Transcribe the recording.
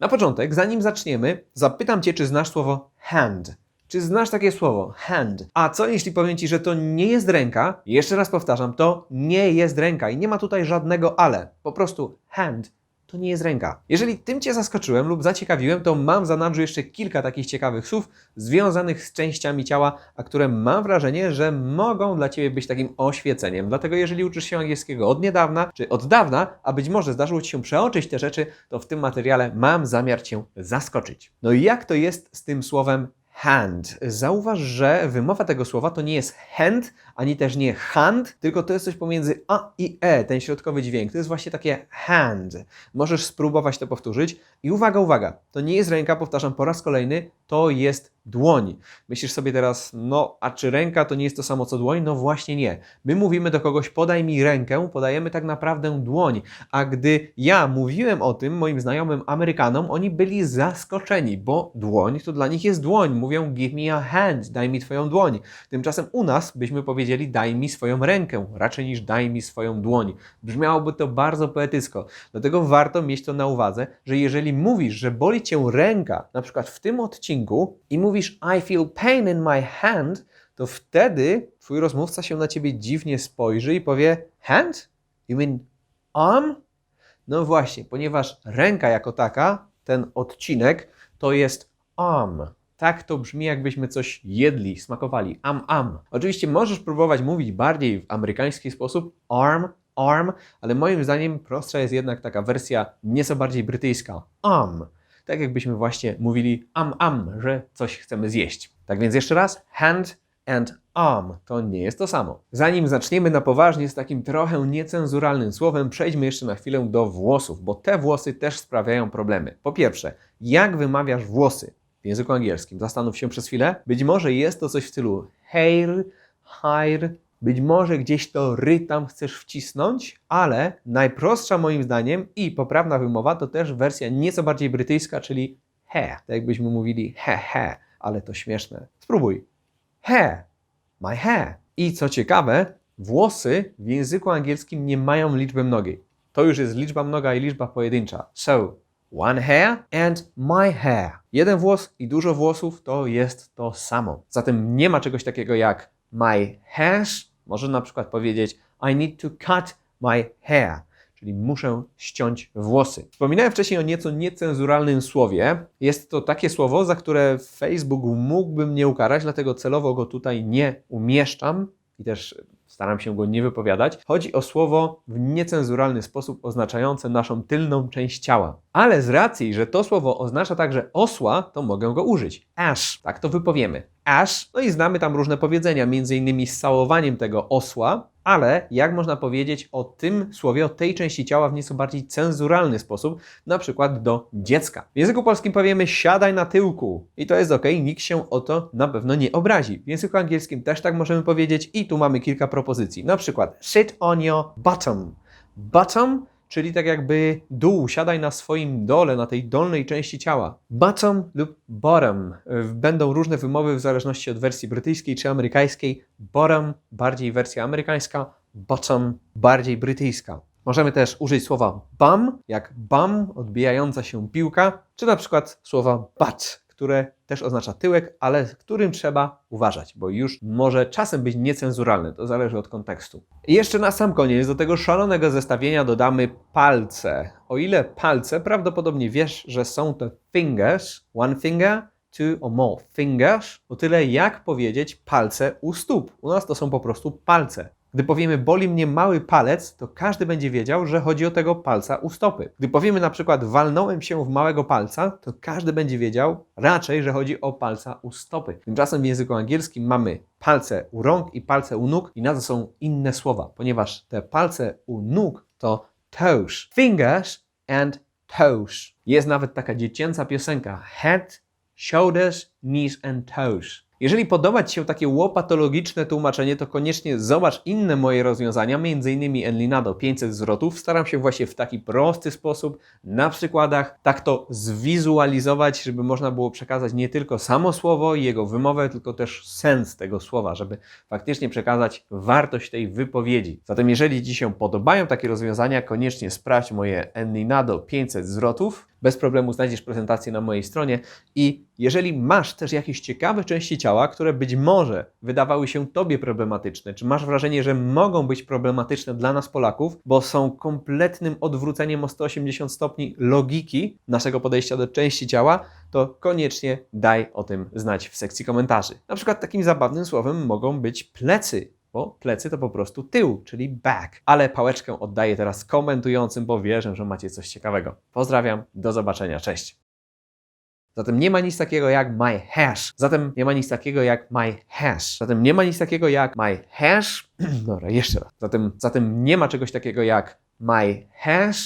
Na początek, zanim zaczniemy, zapytam Cię, czy znasz słowo hand. Czy znasz takie słowo? Hand. A co jeśli powiem Ci, że to nie jest ręka? Jeszcze raz powtarzam, to nie jest ręka i nie ma tutaj żadnego ale. Po prostu hand to nie jest ręka. Jeżeli tym Cię zaskoczyłem lub zaciekawiłem, to mam w zanadrzu jeszcze kilka takich ciekawych słów związanych z częściami ciała, a które mam wrażenie, że mogą dla Ciebie być takim oświeceniem. Dlatego jeżeli uczysz się angielskiego od niedawna, czy od dawna, a być może zdarzyło Ci się przeoczyć te rzeczy, to w tym materiale mam zamiar Cię zaskoczyć. No i jak to jest z tym słowem hand. Zauważ, że wymowa tego słowa to nie jest hand, ani też nie hand, tylko to jest coś pomiędzy a i e, ten środkowy dźwięk. To jest właśnie takie hand. Możesz spróbować to powtórzyć. I uwaga, uwaga, to nie jest ręka, powtarzam po raz kolejny, to jest dłoń. Myślisz sobie teraz, no a czy ręka to nie jest to samo co dłoń? No właśnie nie. My mówimy do kogoś, podaj mi rękę, podajemy tak naprawdę dłoń. A gdy ja mówiłem o tym moim znajomym Amerykanom, oni byli zaskoczeni, bo dłoń to dla nich jest dłoń. Mówią, give me a hand, daj mi twoją dłoń. Tymczasem u nas byśmy powiedzieli, daj mi swoją rękę, raczej niż daj mi swoją dłoń. Brzmiałoby to bardzo poetycko. Dlatego warto mieć to na uwadze, że jeżeli mówisz, że boli cię ręka, na przykład w tym odcinku, i mówisz I feel pain in my hand, to wtedy twój rozmówca się na ciebie dziwnie spojrzy i powie hand? You mean arm? No właśnie, ponieważ ręka jako taka, ten odcinek, to jest arm. Tak to brzmi, jakbyśmy coś jedli, smakowali. Am, am. Oczywiście możesz próbować mówić bardziej w amerykański sposób, arm, arm, ale moim zdaniem prostsza jest jednak taka wersja nieco bardziej brytyjska. Arm. Tak jakbyśmy właśnie mówili am, am, że coś chcemy zjeść. Tak więc jeszcze raz, hand and arm to nie jest to samo. Zanim zaczniemy na poważnie z takim trochę niecenzuralnym słowem, przejdźmy jeszcze na chwilę do włosów, bo te włosy też sprawiają problemy. Po pierwsze, jak wymawiasz włosy w języku angielskim? Zastanów się przez chwilę. Być może jest to coś w stylu hair, hair, być może gdzieś to ry tam chcesz wcisnąć, ale najprostsza moim zdaniem i poprawna wymowa to też wersja nieco bardziej brytyjska, czyli hair. Tak jakbyśmy mówili he he, ale to śmieszne. Spróbuj. Hair. My hair. I co ciekawe, włosy w języku angielskim nie mają liczby mnogiej. To już jest liczba mnoga i liczba pojedyncza. So, one hair and my hair. Jeden włos i dużo włosów to jest to samo. Zatem nie ma czegoś takiego jak my hairs. Może na przykład powiedzieć I need to cut my hair, czyli muszę ściąć włosy. Wspominałem wcześniej o nieco niecenzuralnym słowie. Jest to takie słowo, za które Facebook mógłby mnie ukarać, dlatego celowo go tutaj nie umieszczam i też staram się go nie wypowiadać. Chodzi o słowo w niecenzuralny sposób oznaczające naszą tylną część ciała. Ale z racji, że to słowo oznacza także osła, to mogę go użyć. Ash, tak to wypowiemy. Ash, no i znamy tam różne powiedzenia, między innymi z całowaniem tego osła, ale jak można powiedzieć o tym słowie, o tej części ciała w nieco bardziej cenzuralny sposób, na przykład do dziecka. W języku polskim powiemy siadaj na tyłku i to jest ok, nikt się o to na pewno nie obrazi. W języku angielskim też tak możemy powiedzieć i tu mamy kilka propozycji. Na przykład sit on your bottom. Bottom czyli tak jakby dół, siadaj na swoim dole, na tej dolnej części ciała. Bottom lub bottom. Będą różne wymowy w zależności od wersji brytyjskiej czy amerykańskiej. Bottom bardziej wersja amerykańska, bottom bardziej brytyjska. Możemy też użyć słowa bum, jak bum, odbijająca się piłka, czy na przykład słowa butt, które też oznacza tyłek, ale którym trzeba uważać, bo już może czasem być niecenzuralne, to zależy od kontekstu. I jeszcze na sam koniec do tego szalonego zestawienia dodamy palce. O ile palce, prawdopodobnie wiesz, że są to fingers, one finger, two or more fingers, o tyle jak powiedzieć palce u stóp. U nas to są po prostu palce. Gdy powiemy boli mnie mały palec, to każdy będzie wiedział, że chodzi o tego palca u stopy. Gdy powiemy na przykład walnąłem się w małego palca, to każdy będzie wiedział raczej, że chodzi o palca u stopy. Tymczasem w języku angielskim mamy palce u rąk i palce u nóg i na to są inne słowa, ponieważ te palce u nóg to toes. Fingers and toes. Jest nawet taka dziecięca piosenka head, shoulders, knees and toes. Jeżeli podoba Ci się takie łopatologiczne tłumaczenie, to koniecznie zobacz inne moje rozwiązania, m.in. Enlinado 500 zwrotów. Staram się właśnie w taki prosty sposób, na przykładach, tak to zwizualizować, żeby można było przekazać nie tylko samo słowo i jego wymowę, tylko też sens tego słowa, żeby faktycznie przekazać wartość tej wypowiedzi. Zatem jeżeli Ci się podobają takie rozwiązania, koniecznie sprawdź moje Enlinado 500 zwrotów. Bez problemu znajdziesz prezentację na mojej stronie. I jeżeli masz też jakieś ciekawe części ciała, które być może wydawały się Tobie problematyczne, czy masz wrażenie, że mogą być problematyczne dla nas Polaków, bo są kompletnym odwróceniem o 180 stopni logiki naszego podejścia do części ciała, to koniecznie daj o tym znać w sekcji komentarzy. Na przykład takim zabawnym słowem mogą być plecy, bo plecy to po prostu tył, czyli back. Ale pałeczkę oddaję teraz komentującym, bo wierzę, że macie coś ciekawego. Pozdrawiam, do zobaczenia, cześć. Zatem nie ma nic takiego jak my hash. Zatem nie ma nic takiego jak my hash. Zatem nie ma nic takiego jak my hash. Dobra, jeszcze raz. Zatem, zatem nie ma czegoś takiego jak my hash.